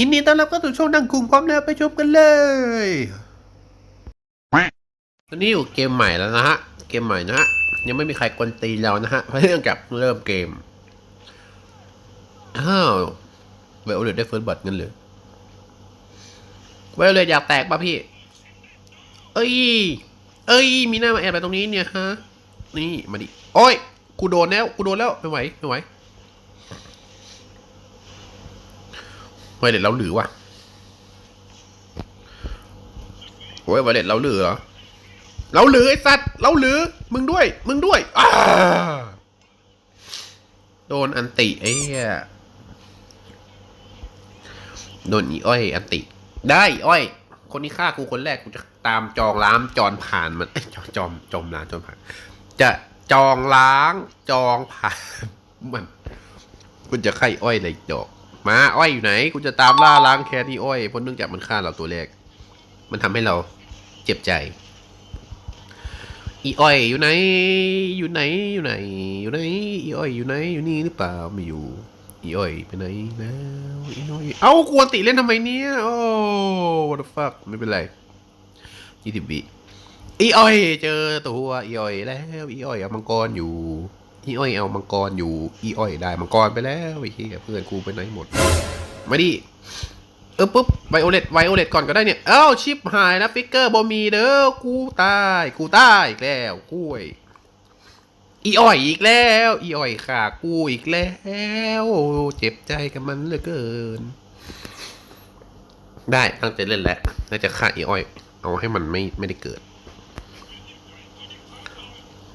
ยินดีต้อนรับเข้าสู่ช่องดังคุงพร้อมแล้วไปชมกันเลย ตอนนี้อยู่เกมใหม่แล้วนะฮะ เกมใหม่นะฮะ ยังไม่มีใครกวนตีเรานะฮะ เพราะเรื่องกับเริ่มเกม อ้าวเวลเลตได้เฟิร์สบัตเงั้นเลยเวลเลตอยากแตกป่ะพี่ เอ้ย เอ้ย มีหน้ามาแอบไปตรงนี้เนี่ยฮะ นี่มาดิ โอ้ย กูโดนแล้ว กูโดนแล้วไม่ไหวไม่ไหวไวเลตเราหรือวะโอ้ยไวเลตเราหรือเหรอ เราหรือไอ้สัตว์ เราหรือ มึงด้วย มึงด้วยอ้าโดนอันติไอ้เหี้ยโดนอีอ้อยอันติ ได้อ้อย คนที่ฆ่ากูคนแรกกูจะตามจองล้างจอนผ่านมันจอมจอมจอมล้างจอนผ่าน จะจองล้างจองผ่านมันคุณจะไข่อ้อยอะไรดอกมาอ้อยอยู่ไหนกูจะตามล่าล้างแค้นนี่อ้อยเพราะเนื่องจากมันฆ่าเราตัวแรก มันทำให้เราเจ็บใจ อีอ้อยอยู่ไหน อยู่ไหนอยู่ไหน อยู่ไหนอีอ้อยอยู่ไหนอยู่นี่หรือเปล่าไม่อยู่ อีอ้อยไปไหนแล้วอีอ้อยเอ้ากวนติเล่นทำไมเนี่ย โอ้ what the fuck ไม่เป็นไรยี่สิบวิอีอ้อย เจอตัวอีอ้อยแล้วอีอ้อยเอามังกรอยู่อีอ้อยเอามังกรอยู่อีอ้อยได้มังกรไปแล้วไอ้เหี้ยเพื่อนกูไปไหนหมดมาดิเออปุ๊บไวโอเลตไวโอเลตก่อนก็ได้เนี่ยเอ้าชิปหายนะฟิกเกอร์บอมีเด้อกูตายกูตายแล้วกุ้ย อีอ้อยอีกแล้ว อีอ้อยขากูอีกแล้ว เจ็บใจกับมันเหลือเกิน ได้ตั้งใจเล่นแล้วน่าจะฆ่าอีอ้อย เอาให้มันไม่ไม่ได้เกิด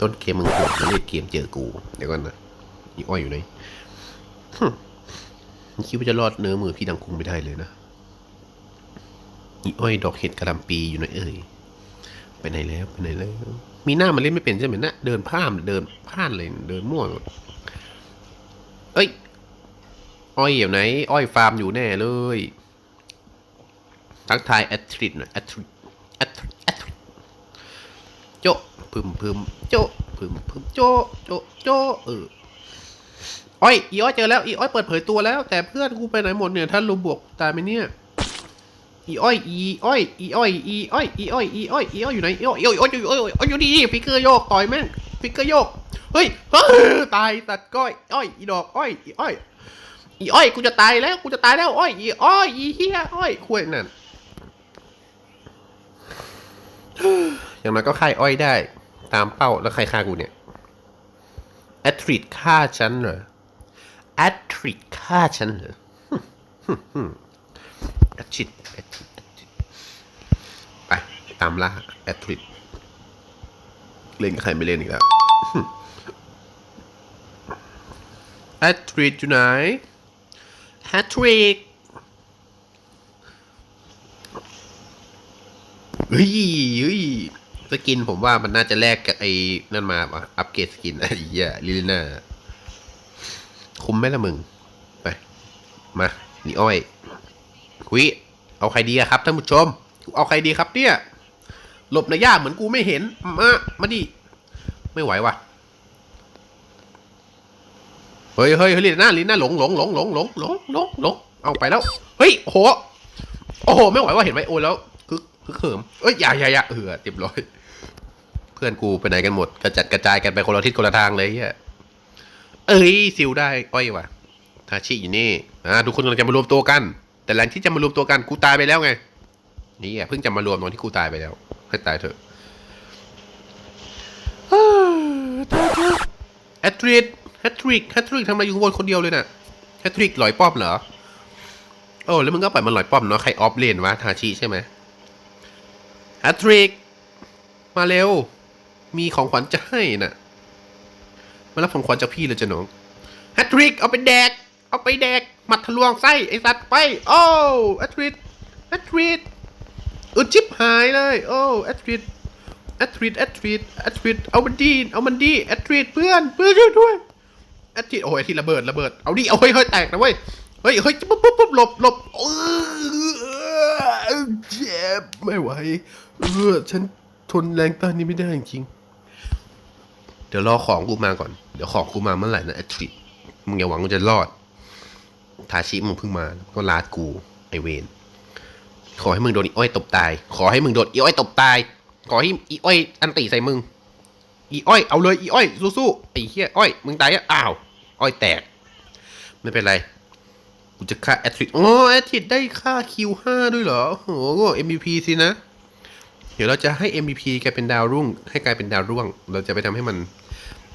ต้นเกมมึงโหดมาเล่นเกมเจอกู เดี๋ยวก่อนนะอีอ้อยอยู่ไหนฮึคิดว่าจะรอดเนื้อมือพี่ดังคุงไม่ได้เลยนะอีอ้อยดอกเห็ดกระลำปีอยู่ไหนเอ่ย ไปไหนแล้วไปไหนแล้วมีหน้ามันเล่นไม่เป็นใช่ไหมนะเดินพ่ามเดินพ่านเลยเดินมั่วหมดเอ้ย อ้อยอยู่ไหน อ้อยฟาร์มอยู่แน่เลยทักทายแอตริดหน่อยแอตริดแอตริดแอตริดโจะพึมพึมโจะพึมพึมโจะโจะโจะเอออ้อยอีอ้อยเจอแล้วอีอ้อยเปิดเผยตัวแล้ว แต่เพื่อนกูไปไหนหมดเนี่ยท่านลุมบวกตายไหมเนี่ย อีอ้อยอีอ้อยอีอ้อยอีอ้อยอีอ้อยอีอ้อยอีอ้อยอยู่ไหนอีอ้อยอีอ้อยอีอ้อยอีอ้อยอ้อยอยู่ดีฟิกเกอร์โยกต่อยแม่งฟิกเกอร์โยกเฮ้ยเฮ้ยตายตัดก้อยอ้อยอีดอกอ้อยอีอ้อยอีอ้อยกูจะตายแล้วกูจะตายแล้วอ้อยอีอ้อยอีเฮียอ้อยคุยนั่นอย่างนั้นก็ค่ายอ้อยได้ ตามเป้าแล้วใครฆ่ากูเนี่ยแอตริดฆ่าฉันเหรอแอตริดฆ่าฉันเหรอ แอตริดแอดแอตริดไปตามล่าแอตริดเล่นกับใครไม่เล่นอีกแล้วแอตริดอยู่ไหนแอตริดเฮ้ยเฮ้ยสกินผมว่ามันน่าจะแลกกับไอ้นั่นมาปะอัปเกรดสกินไอ้เหี้ยลิลิน่าคุ้มไหมล่ะมึง ไป มานี่อ้อย คุยเอาใครดีครับท่านผู้ชม เอาใครดีครับเนี่ยหลบในย่าเหมือนกูไม่เห็น มามาดิไม่ไหวว่ะเฮ้ยเฮ้ยเฮ้ยลิน่าลิน่าหลงหลงหลงหลงหลงหลงหลงหลงเอาไปแล้วเฮ้ยโหโอ้โหไม่ไหวว่าเห็นไหมโอ้แล้วคึกคึกเขิมเอ้ยอย่าอย่าอย่าเออเรียบร้อยเพื่อนกูไปไหนกันหมดกระจัดกระจายกันไปคนละทิศคนละทางเลยเฮียเอ้ยซิลได้อ้อยว่ะทาชิอยู่นี่อ่าทุกคนกำลังจะมารวมตัวกัน แต่หลังที่จะมารวมตัวกันกูตายไปแล้วไง นี่อะเพิ่งจะมารวมตอนที่กูตายไปแล้วให้ตายเถอะแฮตทริกแฮตทริกแฮตทริกทำอะไรอยู่ข้างบนคนเดียวเลยน่ะแฮตทริกลอยป้อมเหรอโอ้แล้วมึงก็ปล่อยมันลอยป้อมเนาะใครออฟเลนวะทาชิใช่ไหมแฮตทริกมาเร็ว มีของขวัญจะให้น่ะมารับของขวัญจากพี่เลยจ้ะน้องแฮตทริกเอาไปแดก เอาไปแดก มัดทะลวงไส้ไอสัตว์ไป โอ้แอตริดแอตริดอึดชิบหายเลย โอ้แอตริดแอตริดแอตริดแอตริดเอามันดีเอามันดีแอตริดเพื่อนเพื่อนช่วยด้วยแอตริดโอ้ยที่ระเบิดระเบิดเอาดิเอาเฮ้ยเฮ้ยแตกนะเว้ยเฮ้ยเฮ้ยปุ๊บปุ๊บปุ๊บหลบหลบเจ็บไม่ไหวเออฉันทนแรงต้านนี้ไม่ได้จริงเดี๋ยวรอของกูมาก่อน เดี๋ยวของกูมาเมื่อไหร่นะแอทริกมึงอย่าหวังว่าจะรอด ทาชิมึงเพิ่งมา ก็ลาดกูไอเวนขอให้มึงโดนอีอ้อยตบตาย ขอให้มึงโดนอีอ้อยตบตาย ขอให้อีอ้อยอันติใส่มึง อีอ้อยเอาเลยอีอ้อยสู้ๆไอ้เหี้ยอ้อยมึงตายอะอ้าวอ้อยแตก ไม่เป็นไรกูจะฆ่าแอตริดอ๋อแอตริดได้ค่าคิวห้าด้วยเหรอโอ้โห MVP สินะ เดี๋ยวเราจะให้ MVP กลายเป็นดาวรุ่ง ให้กลายเป็นดาวร่วง เราจะไปทำให้มัน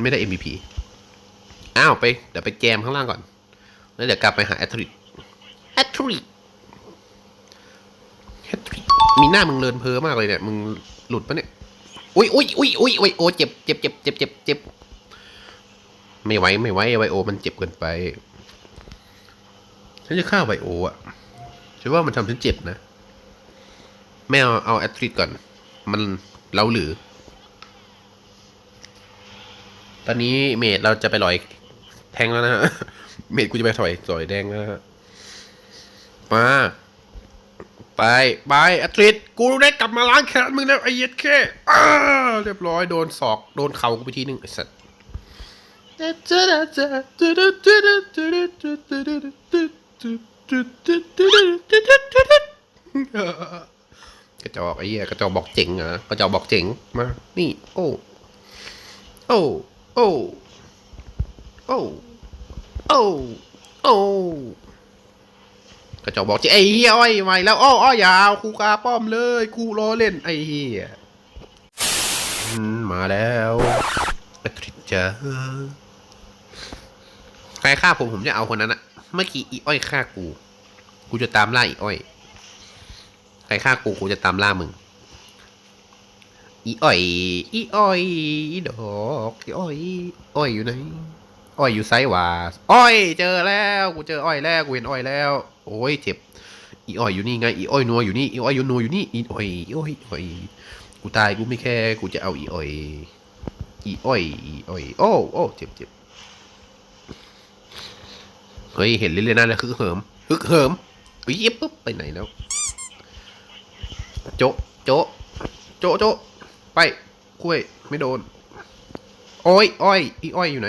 ไม่ได้ MVP อ้าวไป เดี๋ยวไปแจมข้างล่างก่อน แล้วเดี๋ยวกลับไปหาแอตริดแอตริดแอตริดมีหน้ามึงเลินเพ้อมากเลยเนี่ย มึงหลุดปะเนี่ย อุ้ยอุ้ยอุ้ยอุ้ยอุ้ยโอ้เจ็บเจ็บเจ็บเจ็บเจ็บเจ็บไม่ไหวไม่ไหวไวโอ มันเจ็บเกินไป ฉันจะฆ่าไวโออะฉันว่ามันทำฉันเจ็บนะไม่เอาเอาแอตริดก่อน มันเล้าหรือ ตอนนี้เมดเราจะไปลอย แทงแล้วนะฮะ เมดกูจะไปถอยถอยแดงแล้วฮะ มา ไป ไปแอตริดกูได้กลับมาล้างแค้นมึงแล้วไอ้เย็ดแค่เรียบร้อยโดนศอกโดนเข่ากูไปทีนึงไอ้สัสกระจอกไอ้เหี้ยกระจอกบอกเจ๋งเหรอกระจอกบอกเจ๋งมา นี่ โอ้ โอ้ โอ้ โอ้โอ้โอ้กระจอกบอกจ๋งไอ้เหี้ยอ้อยใหม่แล้วอ้ออ้อยาวครูกาป้อมเลยครูล้อเล่นไอ้เหี้ยมาแล้วแอตริดจ้าใครฆ่าผมผมจะเอาคนนั้นอะเมื่อกี้อีอ้อยฆ่ากู กูจะตามล่าอีอ้อย ใครฆ่ากูกูจะตามล่ามึง อีอ้อย อีอ้อย อีดอก อีอ้อยอ้อยอยู่ไหน อ้อยอยู่ไซด์วาอ้อย เจอแล้วกูเจออ้อยแล้วกูเห็นอ้อยแล้ว โอ้ยเจ็บ อีอ้อยอยู่นี่ไง อีอ้อยนัวอยู่นี่ อีอ้อยอยู่นัวอยู่นี่ อีอ้อยอีอ้อยอ้อย กูตายกูไม่แค่กูจะเอาอีอ้อย อีอ้อย อีอ้อย โอ้โอ้เจ็บเจ็บเฮ้ยเห็นเรื่อยๆนั่นแล้วฮึกเหิมฮึกเหิมอุ้ยปุ๊บไปไหนแล้ว โจะโจะโจะโจะไปคุยไม่โดน อ้อยอ้อย อีอ้อยอยู่ไหน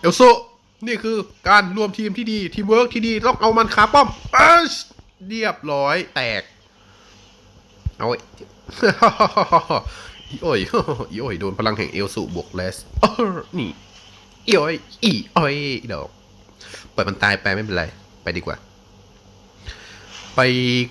เอลโซนี่คือการรวมทีมที่ดี ทีมเวิร์กที่ดีต้องเอามันขาป้อมปัชเรียบร้อยแตก เอาไว้อีอ้อยอีอ้อยโดนพลังแห่งเอลสูบวกเลสนี่อีอ้อยอีอ้อยดอกปล่อยมันตายไปไม่เป็นไร ไปดีกว่า ไป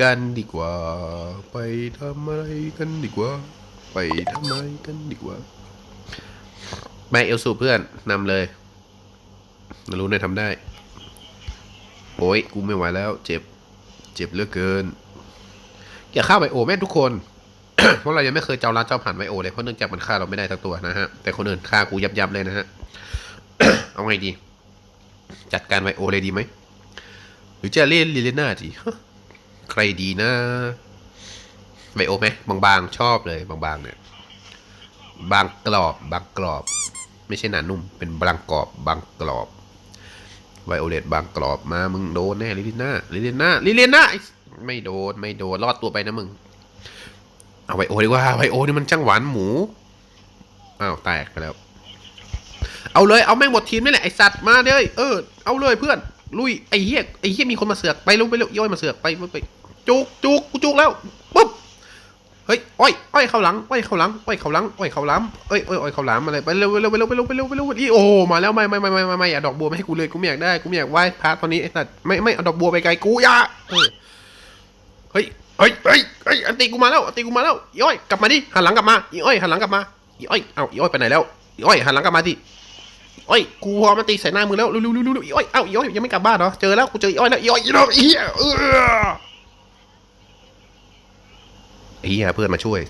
กันดีกว่า ไปทำอะไรกันดีกว่า ไปทำอะไรกันดีกว่าไปเอลสูเพื่อนนำเลย นารู้นายทำได้ โอ้ยกูไม่ไหวแล้ว เจ็บ เจ็บเหลือเกิน อย่าฆ่าไบโอแม่ทุกคน เพราะเรายังไม่เคยเจ้าร้านเจ้าผ่านไบโอเลยเพราะเนื่องจากมันฆ่าเราไม่ได้ทั้งตัวนะฮะ แต่คนอื่นฆ่ากูยับยับเลยนะฮะ เอาไงดี จัดการไบโอเลยดีไหม หรือจะเล่นลิเลน่าดีใครดีนะไบโอไหมบางๆชอบเลยบางๆเนี่ย บางกรอบบางกรอบ ไม่ใช่หนานุ่มเป็นบางกรอบบางกรอบ ไวโอเลตบางกรอบมา มึงโดนแน่ลิเลน่าลิเลน่าลิเลน่าไอ้ไม่โดน ไม่โดน รอดตัวไปนะมึง เอาไวโอดีกว่าไวโอนี่มันช่างหวานหมู อ้าวแตกไปแล้ว เอาเลย เอาแม่งหมดทีมนี่แหละไอสัตว์มาเลยเออ เอาเลยเพื่อน ลุย ไอเหี้ยไอเหี้ยมีคนมาเสือก ไปเร็วไปเร็วย่อยมาเสือกไปไปไปจุกจุกกูจุกแล้ว เฮ้ยอ้อยอ้อยเข้าหลังอ้อยเข้าหลังอ้อยเข้าหลังอ้อยเข้าหลังเอ้ยอ้อยอ้อยเข้าหลังมาเลยไปเร็วไปเร็วไปเร็วไปเร็วไปเร็วไปเร็วอีโอมาแล้วไม่ไม่ไม่ไม่ไม่ไม่อย่าดอกบัวไม่ให้กูเลยกูไม่อยากได้กูไม่อยากไหว้พระตอนนี้ไอ้สัตว์ไม่ไม่เอาดอกบัวไปไกลกูอย่าเฮ้ยเฮ้ยเฮ้ยเฮ้ยอันตีกูมาแล้วอันตีกูมาแล้วอีอ้อยกลับมาดิหันหลังกลับมาอีอ้อยหันหลังกลับมาอีอ้อยเอ้าอีอ้อยไปไหนแล้วอีอ้อยหันหลังกลับมาดิอ้อยกูพอมันตีใส่หน้ามึงแล้วเร็วๆๆๆอีอ้อยเอ้าอีอ้อยยังไม่กลับบ้านเหรอเจอแล้วกูเจออีอ้อยแล้วอีอ้อยอีน้องอีเหี้ยเออ เหี้ยเพื่อนมาช่วย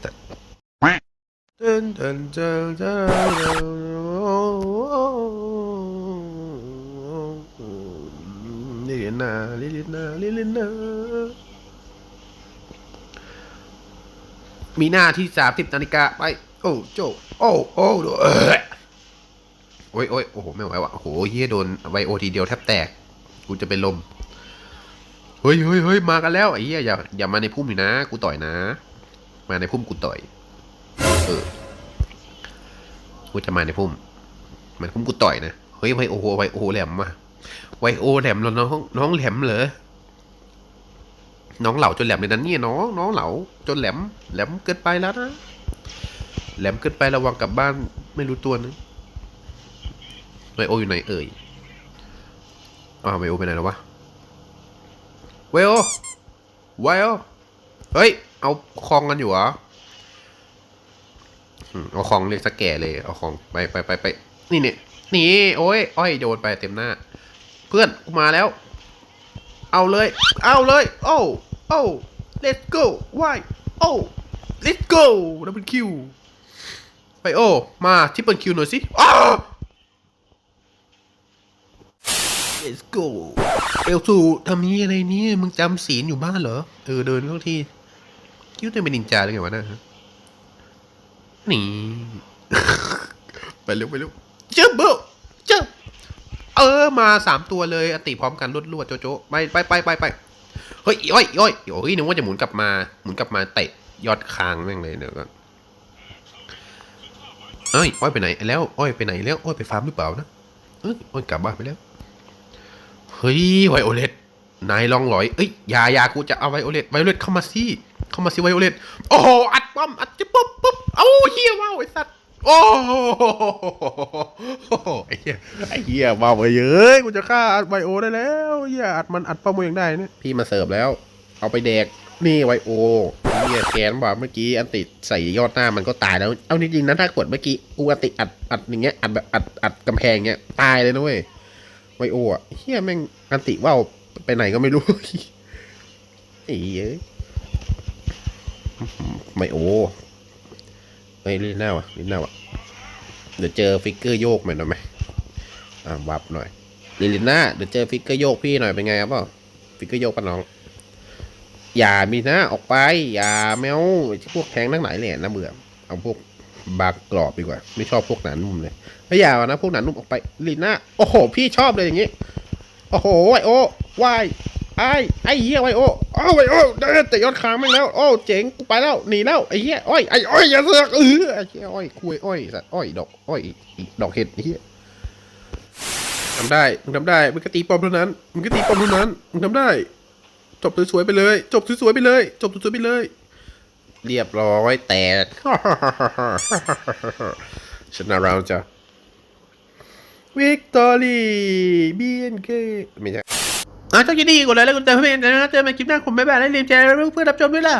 ลิลินาลิลินาลิลินามีหน้าที่สามสิบนาฬิกาไป โอ้โจโอ้โอ้ดูเออโอ้ยโอ้ยโอ้โหไม่ไหวว่ะโอ้โหเฮียโดนไวโอทีเดียวแทบแตก กูจะเป็นลม เฮ้ยเฮ้ยเฮ้ยมากันแล้วไอ้เหี้ยอย่าอย่ามาในพุ่มอีกนะ กูต่อยนะ มาในพุ่มกูต่อย เออ กูจะมาในพุ่มมาในพุ่มกูต่อยนะ เฮ้ยไวโอไวโอแหลมมาไวโอแหลมเหรอน้องน้องแหลมเหรอ น้องเหล่าจนแหลมเลยนะเนี่ยน้องน้องเหล่าจนแหลม แหลมเกินไปแล้วนะ แหลมเกินไประวังกลับบ้านไม่รู้ตัวนะไวโออยู่ไหนเอ่ยอ้าวไวโอไปไหนแล้ววะไวโอไวโอเฮ้ย เอาคลองกันอยู่เหรออืมเอาคลองเรียกสแก่เลยเอาคลองไปไปไปไปนี่เนี่ยนี่โอ้ยอ้อยโดนไปเต็มหน้า เพื่อนกูมาแล้ว เอาเลย เอาเลยโอ้โอ้ let's go วายโอ้ let's go ดับเบิลคิวไปโอมาที่เปิลคิวหน่อยสิอ้า let's go เอลซูทำนี้อะไรเนี่ยมึงจำศีลอยู่บ้านเหรอเออเดินเข้าที่ คิดว่าตัวเองเป็นนินจาหรือไงวะเนะฮะนี่ ไปเร็วไปเร็วเจ้าเบลเจ้าเออมาสามตัวเลย อติพร้อมกันรวดรวดๆโจโจไปไปไปไปไปเฮ้ยอ้อยอ้อยโอ้ยนึกว่าจะหมุนกลับมา หมุนกลับมาเตะยอดคางแม่งเลยเดี๋ยวก่อนเอ้ยอ้อยไปไหนแล้วอ้อยไปไหนแล้วอ้อยไปฟาร์มหรือเปล่านะเอ้ยอ้อยกลับบ้านไปแล้วเฮ้ยไวโอเลต นายลองหลอย เอ้ยอยาอยากูจะเอาไวโอเลตไวโอเลตเข้ามาสิเข้ามาสิไวโอเลตโอ้โหอัดป้อมอัดจะปุ๊บปุ๊บเอ้าเฮียว้าวไอ้สัตว์โอ้โหไอ้เหี้ยไอ้เหี้ยว้าวเยอ้ยกูจะฆ่าอัดไวโอได้แล้วเหี้ยอัดมันอัดป้อมเองได้เนี่ยพี่มาเสิร์ฟแล้ว เอาไปแดกนี่ไวโอเฮียแกนว่าเมื่อกี้อันติดใส่ยอดหน้ามันก็ตายแล้ว เอาจริงๆนะถ้ากดเมื่อกี้กูอันติอัดอัดอย่างเงี้ยอัดแบบอัดอัดกำแพงเงี้ยตายเลยนะเว้ยไวโออะเฮียแม่งอันติว่าว ไปไหนก็ไม่รู้ไอ้เอ้ยไวโอเฮ้ยลิ้นนาวะลินหน้าวะเดี๋ยวเจอฟิกเกอร์โยกหน่อยได้ไหมอ่าวับหน่อยลิลิน่าเดี๋ยวเจอฟิกเกอร์โยกพี่หน่อยเป็นไงครับเปล่าฟิกเกอร์โยกปะน้อง อย่ามีนะออกไป อย่าแมวพวกแทงทั้งหลายแหล่นะเบื่อเอาพวกบากกรอบดีกว่า ไม่ชอบพวกหนานุ่มเลยไม่อย่านะพวกหนานุ่มออกไปลีน่าโอ้โห พี่ชอบเลยอย่างงี้ โอ้โหไวโอ วายไอ้ไอ้เหี้ยไวโอโอ้ไวโอเดินแต่ยอดค้างไม่แล้ว โอ้เจ๋งกูไปแล้วหนีแล้วไอ้เหี้ยอ้อยไอ้อ้อยอย่าเสือกเออไอ้เหี้ยอ้อยคุยอ้อยสัตว์อ้อยดอกอ้อยดอกเห็ดไอ้เหี้ยทำได้มึงทำได้มึงก็ตีปอมเท่านั้นมึงก็ตีปอมเท่านั้นมึงทำได้ จบสวยๆไปเลย จบสวยๆไปเลย จบสวยๆไปเลย เรียบร้อยแตกชนะเราจ้ะวิกตอรี่บีเอ็นเคไม่ใช่ ก็ยินดีกดไลค์และกดติดตามเพื่อนนะเจอกันใหม่คลิปหน้าผมบ๊ายบายและลืมแชร์เพื่อนรับชมด้วยล่ะ